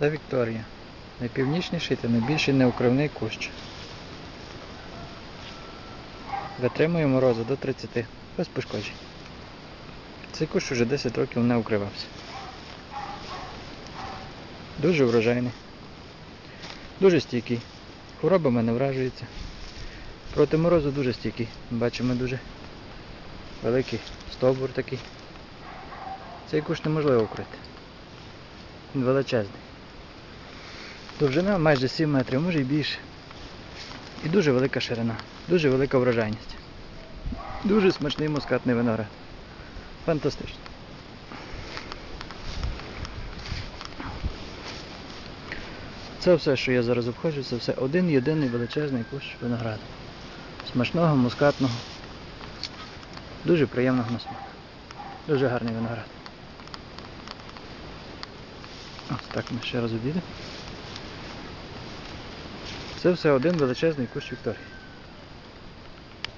Це Вікторія. Найпівнічніший та найбільший неукривний кущ. Витримує морозу до 30, без пошкоджень. Цей кущ уже 10 років не укривався. Дуже врожайний. Дуже стійкий. Хворобами не вражується. Проти морозу дуже стійкий. Бачимо дуже великий стовбур такий. Цей кущ неможливо укрити. Він величезний. Довжина майже 7 метрів, може і більше. І дуже велика ширина, дуже велика врожайність. Дуже смачний мускатний виноград. Фантастично. Це все, що я зараз обходжу, це все один єдиний величезний кущ винограду. Смачного, мускатного. Дуже приємного на смак. Дуже гарний виноград. Ось так ми ще раз обійдемо. Це все один величезний кущ Вікторії.